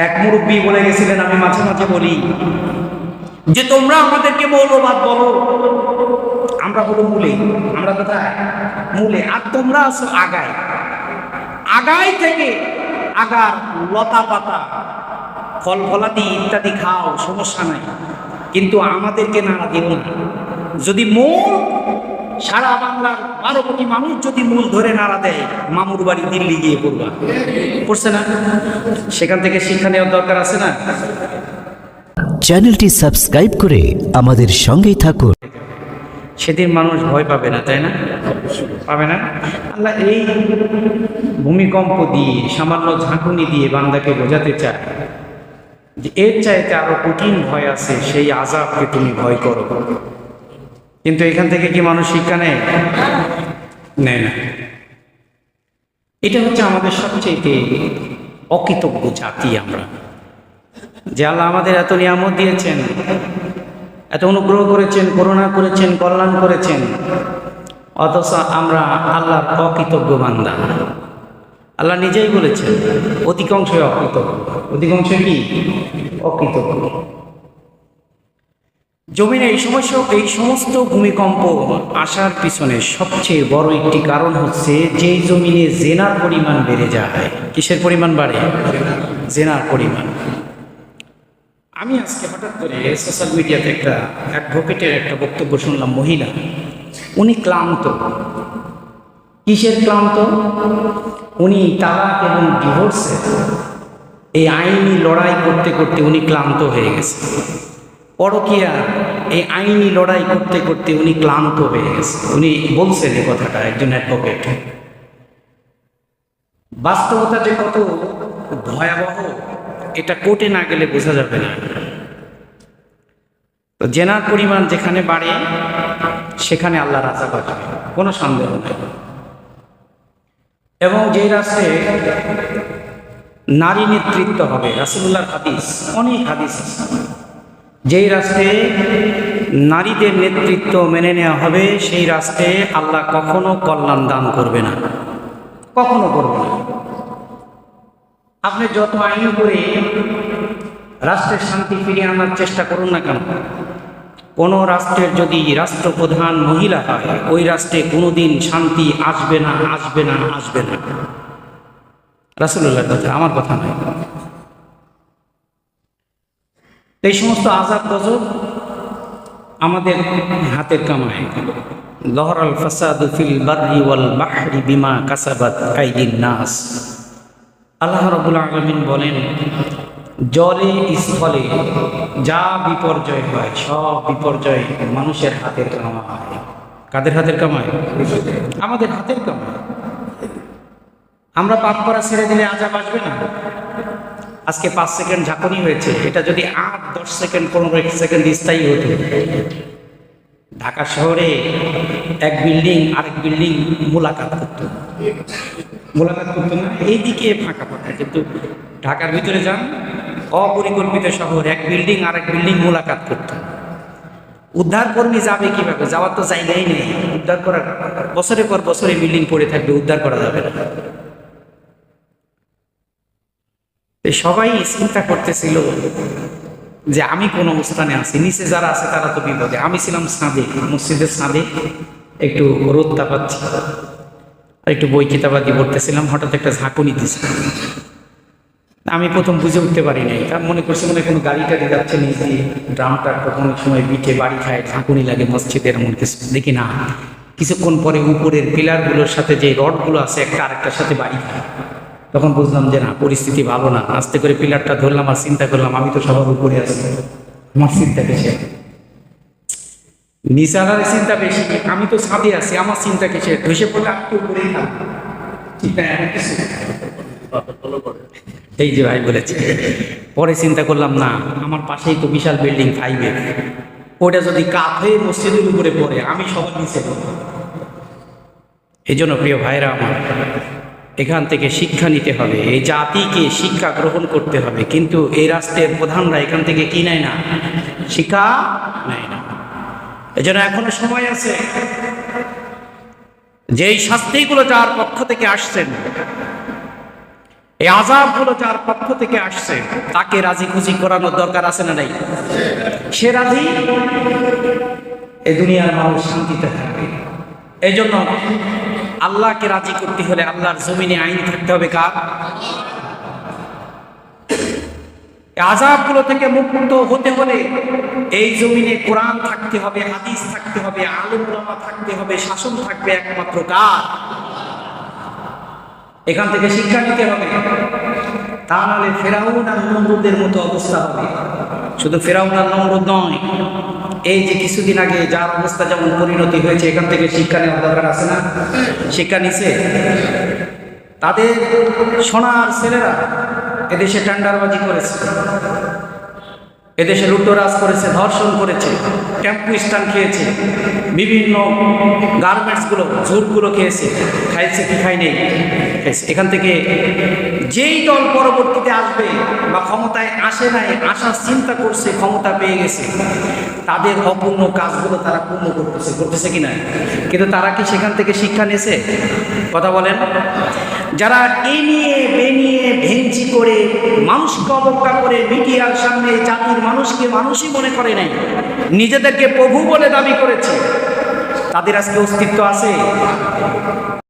এক মুরব্বী বলে গেছিলেন, আমি মাঝে মাঝে বলি যে, তোমরা আমাদেরকে মৌলবাদ বলো। আমরা হলো মূলে, আমরা কোথায়? মূলে। আর তোমরা আছো আগায়। আগায় থেকে আগার লতা পাতা, ফল ফলাদি ইত্যাদি খাও, সমস্যা নাই। কিন্তু আমাদেরকে নাড়া দিও না। যদি মূল সারা বাংলার বারো কোটি মানুষ যদি মূল ধরে নাড়া দেয় মামুর বাড়ি দিল্লি গিয়ে পড়বা। পড়ছে না? সেখান থেকে শিক্ষা নেওয়ার দরকার আছে না? চ্যানেলটি সাবস্ক্রাইব করে আমাদের সঙ্গেই থাকুন। সেদিন মানুষ ভয় পাবে না তাই না? পাবে না? আল্লাহ এই ভূমিকম্প দিয়ে সামান্য ঝাঁকুনি দিয়ে বান্দাকে বোঝাতে চায় যে এর চাইতে আরও কঠিন ভয় আছে সেই আজাবকে তুমি ভয় করো। কিন্তু এখান থেকে কি মানুষ শিক্ষা নেয়? নেয় না। এটা হচ্ছে আমাদের সবচেয়ে অকৃতজ্ঞ জাতি আমরা। যে আল্লাহ আমাদের এত নিয়ামত দিয়েছেন, এত অনুগ্রহ করেছেন, করুণা করেছেন, কল্যাণ করেছেন, অথচ আমরা আল্লাহর অকৃতজ্ঞ বান্দা। আল্লাহ নিজেই বলেছেন অধিকাংশ অকৃতজ্ঞ। অধিকাংশ কি? অকৃতজ্ঞ। জমিনে এই সমস্ত এই সমস্ত ভূমিকম্প আসার পিছনে সবচেয়ে বড় একটি কারণ হচ্ছে যেই জমিনে জেনার পরিমাণ বেড়ে যায়। কিসের পরিমাণ বাড়ে? জেনার পরিমাণ। আমি আজকে হঠাৎ করে সোশ্যাল মিডিয়াতে একটা অ্যাডভোকেটের একটা বক্তব্য শুনলাম, মহিলা। উনি ক্লান্ত। কিসের ক্লান্ত? উনি তালাক এবং ডিভোর্সে এই আইনি লড়াই করতে করতে উনি ক্লান্ত হয়ে গেছে পরকিয়া, এই আইনি লড়াই করতে করতে উনি ক্লান্ত হয়ে গেছে। উনি বলছেন এই কথাটা একজন অ্যাডভোকেট বাস্তবতা যে কত ভয়াবহ, এটা কোর্টে না গেলে বোঝা যাবে না। তো জেনার পরিমাণ যেখানে বাড়ে, সেখানে আল্লাহ রাজা পাবে কোনো সন্দেহ নেই। এবং যে রাষ্ট্রে নারী নেতৃত্ব হবে রাসুল্লাহর হাদিস, অনেক হাদিস আছে। যেই রাষ্ট্রে নারীদের নেতৃত্ব মেনে নেওয়া হবে, সেই রাষ্ট্রে আল্লাহ কখনো কল্যাণ দান করবে না। কখনো করবে না। আপনি যত আইন করে রাষ্ট্রের শান্তি ফিরিয়ে আনার চেষ্টা করুন না কেন? কোনো রাষ্ট্রের যদি রাষ্ট্রপ্রধান মহিলা হয়, ওই রাষ্ট্রে কোনোদিন শান্তি আসবে না আসবে না আসবে না। রাসুল্লাহর কথা, আমার কথা নয়। এই সমস্ত আজাদ গজব আমাদের হাতের কামায় লহরাল ফাসাদু ফিল বাররি ওয়াল বাহরি বিমা কাসাবাত আইদিন নাস। আল্লাহ রবুল আলমিন বলেন, জলে স্থলে যা বিপর্যয় হয়, সব বিপর্যয় মানুষের হাতের কামায় কাদের হাতের কামায় আমাদের হাতের কামায় আমরা পাপ করা ছেড়ে দিলে আজাব আসবে না? আজকে পাঁচ সেকেন্ড ঝাঁকুনি হয়েছে। এটা যদি আট, দশ সেকেন্ড, পনেরো এক সেকেন্ড স্থায়ী হতো। ঢাকা শহরে এক বিল্ডিং, আরেক বিল্ডিং মোলাকাত করতো। মোলাকাত করতো না, এইদিকে ফাঁকা ফাঁকা। কিন্তু ঢাকার ভিতরে যান, অপরিকল্পিত শহর, এক বিল্ডিং, আরেক বিল্ডিং মোলাকাত করতো। উদ্ধার কর্মী যাবে কীভাবে? যাওয়ার তো জায়গাই নেই। উদ্ধার করার বছরের পর বছরে বিল্ডিং পড়ে থাকবে, উদ্ধার করা যাবে না তো সবাই চিন্তা করতেছিল যে আমি কোন অবস্থানে আছি, নিচে যারা আছে তারা তো বিপদে। আমি ছিলাম সাঁদে মসজিদের সাঁদে একটু রোদ তাপাচ্ছি একটু বই কিতাবাদি পড়তেছিলাম হঠাৎ একটা ঝাঁকুনি দিছে। আমি প্রথম বুঝে উঠতে পারি নাই। তা মনে করছি মনে কোনো গাড়ি টাড়ি যাচ্ছে নিচ দিয়ে। ড্রাম ট্রাক কখনো সময় বিটে বাড়ি খায়, ঝাঁকুনি লাগে মসজিদের এমন কিছু দেখি না, কিছুক্ষণ পরে উপরের পিলারগুলোর সাথে যে রডগুলো আছে, একটা আরেকটার সাথে বাড়ি খায়। তখন বুঝলাম যে না, পরিস্থিতি ভালো না। আস্তে করে পিলারটা ধরলাম আর চিন্তা করলাম, আমি তো সবার উপরে আছি। আমার চিন্তা কিসের? নিসারার চিন্তা বেশি আমি তো ছাদে আছি, আমার চিন্তা কিসের? ধসে পড়লে আমি তো উপরেই কিছু? এই যে ভাই বলেছে। পরে চিন্তা করলাম, না, আমার পাশেই তো বিশাল বিল্ডিং ফাইভে ওটা যদি কাত হয়ে মসজিদের উপরে পড়ে, আমি সবার নিচে এই জন্য প্রিয় ভাইরা আমার এখান থেকে শিক্ষা নিতে হবে, এই জাতিকে শিক্ষা গ্রহণ করতে হবে। কিন্তু এই রাষ্ট্রের প্রধানরা এখান থেকে কি নেয় না? শিক্ষা নেয় না। এই জন্য এখনও সময় আছে। যে এই শাস্তিগুলো যার পক্ষ থেকে আসছেন এই আজাবগুলো যার পক্ষ থেকে আসছে, তাকে রাজি খুশি করানোর দরকার আছে না নাই? সে রাজি? এই দুনিয়ার মানুষ শান্তিতে থাকবে। এই জন্য আল্লাহকে রাজি করতে হলে আল্লাহর জমিনে আইন থাকতে হবে কার? আজাবগুলো থেকে মুক্ত হতে হলে এই জমিনে কোরআন থাকতে হবে, হাদিস থাকতে হবে আলম থাকতে হবে, শাসন থাকবে একমাত্র কার? এখান থেকে শিক্ষা নিতে হবে। তা নাহলে ফেরাউন আর নমরুদের মতো অবস্থা হবে। শুধু ফেরাউন আর নমরুদ নয় এই যে কিছুদিন আগে যার অবস্থা যেমন পরিণতি হয়েছে, এখান থেকে শিক্ষা নেওয়ার দরকার আছে না? শিক্ষা নিছে? তাদের সোনার ছেলেরা এদেশে টেন্ডারবাজি করেছে। এদেশে লুটোরাজ করেছে, ধর্ষণ করেছে টেম্পু স্ট্যান্ড খেয়েছে, বিভিন্ন গার্মেন্টসগুলো ঝুটগুলো খেয়েছে, খাইছে কি খাই নেই এখান থেকে যেই দল পরবর্তীতে আসবে বা ক্ষমতায় আসে নাই, আসার চিন্তা করছে, ক্ষমতা পেয়ে গেছে, তাদের অপূর্ণ কাজগুলো তারা পূর্ণ করতেছে করতেছে কি না? কিন্তু তারা কি সেখান থেকে শিক্ষা নিয়েছে? কথা বলেন। যারা এ নিয়ে, বে নিয়ে করে মানুষকে অবজ্ঞা করে মিডিয়ার সামনে জাতির মানুষকে মানুষই মনে করে নাই। নিজেদেরকে প্রভু বলে দাবি করেছে। তাদের আজকে অস্তিত্ব আছে।